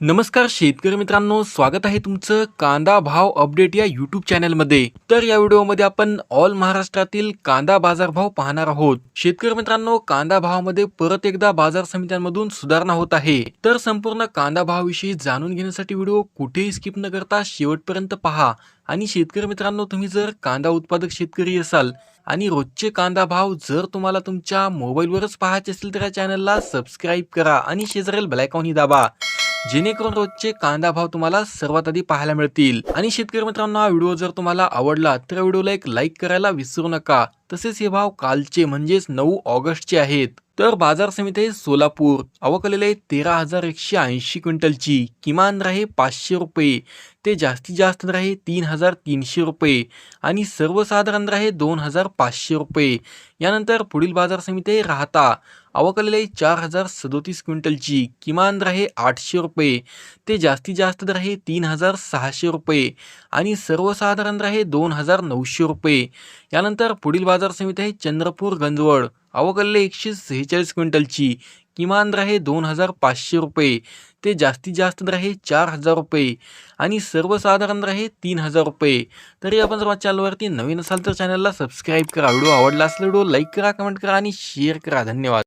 नमस्कार शेतकरी मित्रांनो स्वागत आहे तुमचं कांदा भाव अपडेट या यूट्यूब चॅनलमध्ये. तर या व्हिडिओमध्ये आपण ऑल महाराष्ट्रातील कांदा बाजारभाव पाहणार आहोत. शेतकरी मित्रांनो कांदा भावामध्ये परत एकदा बाजार समित्यांमधून सुधारणा होत आहे. तर संपूर्ण कांदा भावाविषयी जाणून घेण्यासाठी व्हिडिओ कुठेही स्किप न करता शेवटपर्यंत पहा. आणि शेतकरी मित्रांनो तुम्ही जर कांदा उत्पादक शेतकरी असाल आणि रोजचे कांदा भाव जर तुम्हाला तुमच्या मोबाईलवरच पाहायचे असेल तर या चॅनलला सबस्क्राईब करा आणि शेजारील बेलायकॉनही दाबा. जेणेकरून रोजचे कांदा भाव तुम्हाला सर्वात आधी पाहायला मिळतील. आणि शेतकरी मित्रांनो हा व्हिडिओ जर तुम्हाला आवडला तर व्हिडिओला एक लाईक करायला विसरू नका. तसेच हे भाव कालचे म्हणजेच नऊ ऑगस्टचे आहेत. तर बाजार समिती आहे सोलापूर अवकलेले आहे तेरा हजार एकशे ऐंशी क्विंटलची. किमान राहे पाचशे रुपये. ते जास्तीत जास्त राहे तीन हजार तीनशे रुपये. आणि सर्वसाधारण दर आहे दोन हजार पाचशे रुपये. यानंतर पुढील बाजार समिती आहे राहता. आवकलेले आहे चार हजार सदोतीस क्विंटलची किमान दर आहे आठशे रुपये. ते जास्तीत जास्त दर आहे तीन हजार सहाशे रुपये आणि सर्वसाधारण दर आहे दोन हजार नऊशे रुपये. यानंतर पुढील बाजार समिती आहे चंद्रपूर गंजवड. अवकलले एकशे सेहेचाळीस क्विंटलची किमान दर आहे दोन हजार पाचशे रुपये. ते जास्तीत जास्त दर आहे चार हजार रुपये आणि सर्वसाधारण दर आहे तीन हजार रुपये. तरी आपण जर माझ्या चॅनलवरती नवीन असाल तर चॅनलला सबस्क्राईब करा. व्हिडिओ आवडला असला व्हिडिओ लाईक करा कमेंट करा आणि शेअर करा. धन्यवाद.